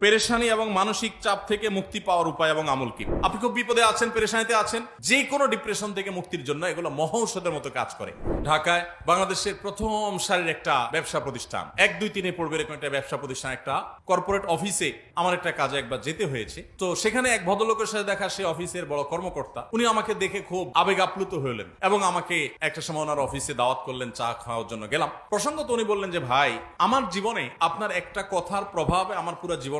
পেরেশানি এবং মানসিক চাপ থেকে মুক্তি পাওয়ার উপায় এবং আমল কি? আপনি খুব বিপদে আছেন, পেরেশানিতে আছেন যে কোনো ডিপ্রেশন থেকে মুক্তির জন্য এগুলো মহৌষধের মতো কাজ করে। ঢাকায় বাংলাদেশের প্রথম সারির একটা ব্যবসা প্রতিষ্ঠান। এক, দুই তিনে পড়বে এরকম একটা ব্যবসা প্রতিষ্ঠান, একটা কর্পোরেট অফিসে আমার একটা কাজে একবার যেতে হয়েছে। তো সেখানে এক ভদ্রলোকের সাথে দেখা, সে অফিসের বড় কর্মকর্তা। উনি আমাকে দেখে খুব আবেগ আপ্লুত হলেন এবং আমাকে একটা সময় ওনার অফিসে দাওয়াত করলেন, চা খাওয়ার জন্য গেলাম। প্রসঙ্গত উনি বললেন যে, ভাই, আমার জীবনে আপনার একটা কথার প্রভাবে আমার পুরো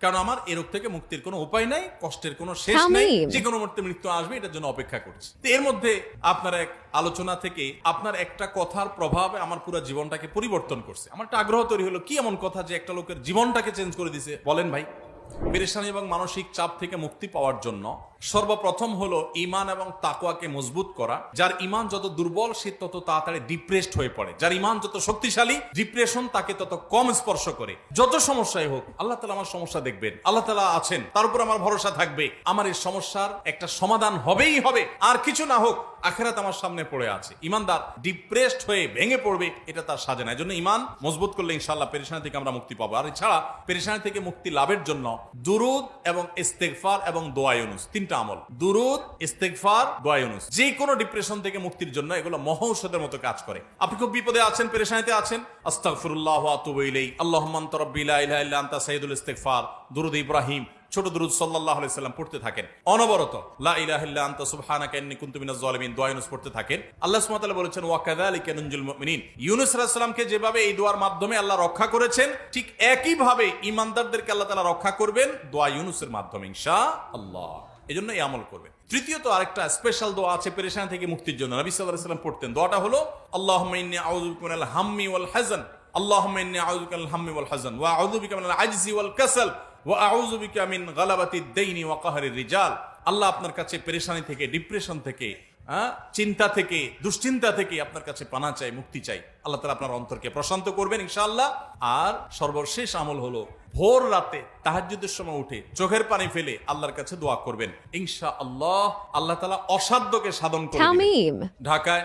কারণ আমার এ রোগ থেকে মুক্তির কোনো উপায় নাই কষ্টের কোনো শেষ নেই। যে কোনো মুহূর্তে মৃত্যু আসবে এটার জন্য অপেক্ষা করছি। তো এর মধ্যে আপনার এক আলোচনা থেকে আপনার একটা কথার প্রভাবে আমার পুরো জীবনটাকে পরিবর্তন করছে। আমার একটা আগ্রহ তৈরি হলো কি এমন কথা যে একটা লোকের জীবনটাকে চেঞ্জ করে দিছে? বলেন ভাই। পেরেশানি এবং মানসিক চাপ থেকে মুক্তি পাওয়ার জন্য সর্বপ্রথম হলো ইমান এবং তাকওয়াকে মজবুত করা, যার ইমান যত দুর্বল সে তত তাড়াতাড়ি ডিপ্রেসড হয়ে পড়ে। যার ইমান যত শক্তিশালী ডিপ্রেশন তাকে তত কম স্পর্শ করে। যত সমস্যাই হোক, আল্লাহ তালা আমার সমস্যা দেখবেন। আল্লাহ তালা আছেন, তার উপর আমার ভরসা থাকবে। আমার এই সমস্যার একটা সমাধান হবেই হবে। আর কিছু না হোক আখেরাত আমার সামনে পড়ে আছে। ইমানদার ডিপ্রেসড হয়ে ভেঙে পড়বে, এটা তার সাজে না। এই জন্য ইমান মজবুত করলে ইনশাল্লাহ পেরেশানি থেকে আমরা মুক্তি পাবো। আর এছাড়া পেরেশানি থেকে মুক্তি লাভের জন্য দুরুদ এবং ইস্তেকফার এবং দোয়ায়ুনুস তিনটা আমল। দুরুদ, ইস্তেগফার দোয়ায়ুনুস যে কোনো ডিপ্রেশন থেকে মুক্তির জন্য এগুলো মহৌষধের মতো কাজ করে। আপনি খুব বিপদে আছেন, পেরেশানিতে আছেন? আস্তাগফিরুল্লাহ ওয়া আতুবু ইলাইহি। আল্লাহুম্মা ইল্লা আনতা দুরুদ ইব্রাহিম। ছোট দুরুদ সাল্লাল্লাহু আলাইহি সাল্লাম পড়তে থাকেন। অনবরত, লা ইলাহা ইল্লা আনতা পড়তে থাকেন। আল্লাহ তাআলা বলেছেন, ওয়া কাযালিকা নুনজিল মুমিনিন। ইউনুস আলাইহিস যেভাবে এই দোয়ার মাধ্যমে আল্লাহ রক্ষা করেছেন, ঠিক একই ভাবে ঈমানদারদেরকে আল্লাহ তাআলা রক্ষা করবেন দোয়া ইউনুসের মাধ্যমে, ইনশাআল্লাহ। এজন্য এই আমল করবেন। তৃতীয়ত আরেকটা স্পেশাল দোয়া আছে পেরেশানি থেকে মুক্তির জন্য। নবী আলাইহি সাল্লাম পড়তেন। দোয়াটা হলো মিনাল হাম্মি ওয়াল বিকা মিনাল হাম্মি ওয়াল হাযান। ওয়া আউযু বিকা মিনাল আজজি ওয়াল কাসাল। মিন দাইনি রিজাল। আল্লাহ আপনার কাছে পেরেশানি থেকে ডিপ্রেশন থেকে চিন্তা থেকে দুশ্চিন্তা থেকে আপনার কাছে পানা চাই মুক্তি চাই। আল্লাহ তালা আপনার অন্তরকে প্রশান্ত করবেন ইনশাআল্লাহ। আর সর্বশেষ আমল হলো ভোর রাতে তাহাজ্জুদের সময় উঠে চোখের পানি ফেলে আল্লাহর কাছে দোয়া করবেন। ইনশা আল্লাহ আল্লাহ তালা অসাধ্যকে সাধন করবেন ঢাকায়